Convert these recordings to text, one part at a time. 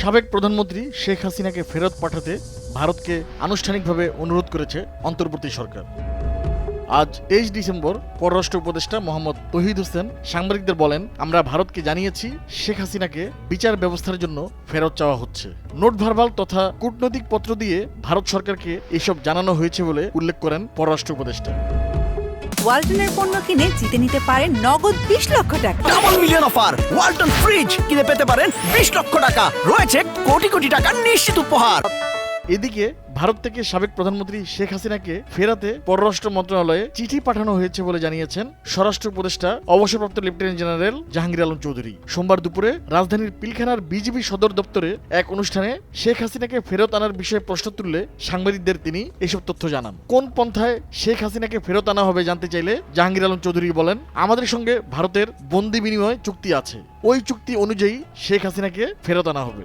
সাবেক প্রধানমন্ত্রী শেখ হাসিনাকে ফেরত পাঠাতে ভারতকে আনুষ্ঠানিকভাবে অনুরোধ করেছে অন্তর্বর্তী সরকার। আজ তেইশ ডিসেম্বর পররাষ্ট্র উপদেষ্টা মোহাম্মদ তহিদ হোসেন সাংবাদিকদের বলেন, আমরা ভারতকে জানিয়েছি শেখ হাসিনাকে বিচার ব্যবস্থার জন্য ফেরত চাওয়া হচ্ছে। নোট ভারবাল তথা কূটনৈতিক পত্র দিয়ে ভারত সরকারকে এসব জানানো হয়েছে বলে উল্লেখ করেন পররাষ্ট্র উপদেষ্টা। ওয়ালটনের পণ্য কিনে জিতে নিতে পারেন নগদ বিশ লক্ষ টাকা। Double million offer Walton fridge কিনে পেতে পারেন বিশ লক্ষ টাকা। রয়েছে কোটি কোটি টাকার নিশ্চিত উপহার। এদিকে ভারত থেকে সাবেক প্রধানমন্ত্রী শেখ হাসিনাকে ফেরাতে পররাষ্ট্র মন্ত্রণালয়ে চিঠি পাঠানো হয়েছে বলে জানিয়েছেন স্বরাষ্ট্র উপদেষ্টা, অবসরপ্রাপ্ত লেফটেন্যান্ট জেনারেল জাহাঙ্গীর আলম চৌধুরী। সোমবার দুপুরে রাজধানীর পিলখানার বিজেপি সদর দপ্তরে এক অনুষ্ঠানে শেখ হাসিনাকে ফেরত আনার বিষয়ে প্রশ্ন তুললে সাংবাদিকদের তিনি এসব তথ্য জানান। কোন পন্থায় শেখ হাসিনাকে ফেরত আনা হবে জানতে চাইলে জাহাঙ্গীর আলম চৌধুরী বলেন, আমাদের সঙ্গে ভারতের বন্দি বিনিময় চুক্তি আছে। ওই চুক্তি অনুযায়ী শেখ হাসিনাকে ফেরত আনা হবে।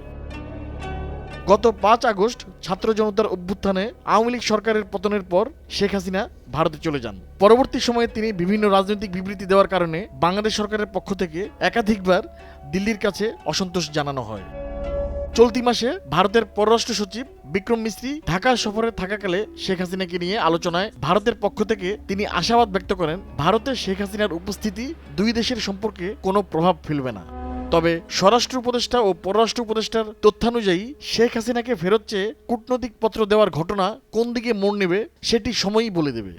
গত পাঁচ আগস্ট ছাত্র জনতার অভ্যুত্থানে আওয়ামী লীগ সরকারের পতনের পর শেখ হাসিনা ভারতে চলে যান। পরবর্তী সময়ে তিনি বিভিন্ন রাজনৈতিক বিবৃতি দেওয়ার কারণে বাংলাদেশ সরকারের পক্ষ থেকে একাধিকবার দিল্লির কাছে অসন্তোষ জানানো হয়। চলতি মাসে ভারতের পররাষ্ট্র সচিব বিক্রম মিস্ত্রি ঢাকা সফরে থাকাকালে শেখ হাসিনাকে নিয়ে আলোচনায় ভারতের পক্ষ থেকে তিনি আশাবাদ ব্যক্ত করেন, ভারতে শেখ হাসিনার উপস্থিতি দুই দেশের সম্পর্কে কোনো প্রভাব ফেলবে না। তবে স্বরাষ্ট্র উপদেষ্টা ও পররাষ্ট্র উপদেষ্টার তথ্যানুযায়ী শেখ হাসিনাকে ফেরত চেয়ে কূটনৈতিক পত্র দেওয়ার ঘটনা কোন দিকে মোড় নেবে সেটি সময়ই বলে দেবে।